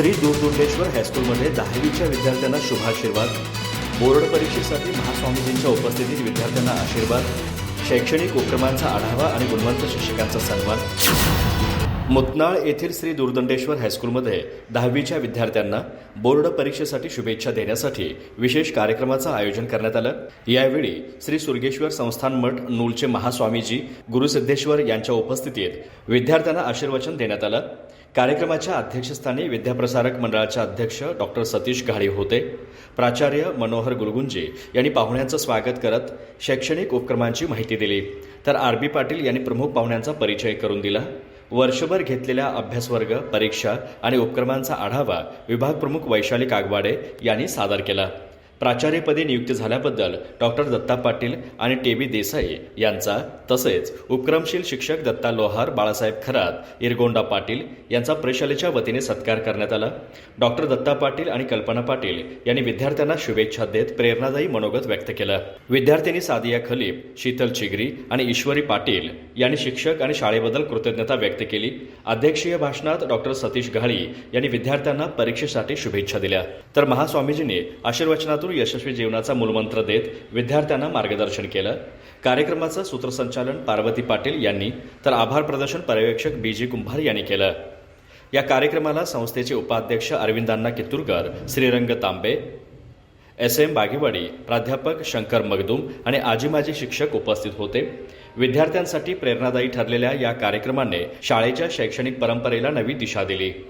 श्री दूरदुंडेश्वर हायस्कूलमध्ये दहावीच्या विद्यार्थ्यांना शुभाशीर्वाद बोर्ड परीक्षेसाठी महास्वामीजींच्या उपस्थितीत विद्यार्थ्यांना आशीर्वाद शैक्षणिक उपक्रमांचा आढावा आणि गुणवंत शिक्षकांचा सन्मान. मुतनाळ येथील श्री दुर्दंडेश्वर हायस्कूलमध्ये दहावीच्या विद्यार्थ्यांना बोर्ड परीक्षेसाठी शुभेच्छा देण्यासाठी विशेष कार्यक्रमाचं आयोजन करण्यात आलं. यावेळी श्री सुर्गेश्वर संस्थान मठ नूलचे महास्वामीजी गुरुसिद्धेश्वर यांच्या उपस्थितीत विद्यार्थ्यांना आशीर्वचन देण्यात आलं. कार्यक्रमाच्या अध्यक्षस्थानी विद्याप्रसारक मंडळाचे अध्यक्ष डॉक्टर सतीश घाळी होते. प्राचार्य मनोहर गुलगुंजे यांनी पाहुण्यांचं स्वागत करत शैक्षणिक उपक्रमांची माहिती दिली. तर आर बी पाटील यांनी प्रमुख पाहुण्यांचा परिचय करून दिला. वर्षभर घेतलेल्या अभ्यासवर्ग परीक्षा आणि उपक्रमांचा आढावा विभाग प्रमुख वैशाली कागवाडे यांनी सादर केला. प्राचार्यपदी नियुक्त झाल्याबद्दल डॉक्टर दत्ता पाटील आणि टी. बी देसाई यांचा तसेच उपक्रमशील शिक्षक दत्ता लोहार बाळासाहेब खरात इरगोंडा पाटील यांचा प्रशालेच्या वतीने सत्कार करण्यात आला. डॉक्टर दत्ता पाटील आणि कल्पना पाटील यांनी विद्यार्थ्यांना शुभेच्छा देत प्रेरणादायी मनोगत व्यक्त केलं. विद्यार्थिनी सादिया खलीप शीतल चिगरी आणि ईश्वरी पाटील यांनी शिक्षक आणि शाळेबद्दल कृतज्ञता व्यक्त केली. अध्यक्षीय भाषणात डॉक्टर सतीश घाळी यांनी विद्यार्थ्यांना परीक्षेसाठी शुभेच्छा दिल्या. तर महास्वामीजींनी आशीर्वचनातून यशस्वी जीवनाचा मूलमंत्र देत विद्यार्थ्यांना मार्गदर्शन केलं. कार्यक्रमाचं सूत्रसंचालन पार्वती पाटील यांनी तर आभार प्रदर्शन पर्यवेक्षक बी जी कुंभार यांनी केलं. या कार्यक्रमाला संस्थेचे उपाध्यक्ष अरविंदांना कित्तूरकर श्रीरंग तांबे एस एम बागेवाडी प्राध्यापक शंकर मगदूम आणि आजी माजी शिक्षक उपस्थित होते. विद्यार्थ्यांसाठी प्रेरणादायी ठरलेल्या या कार्यक्रमाने शाळेच्या शैक्षणिक परंपरेला नवी दिशा दिली.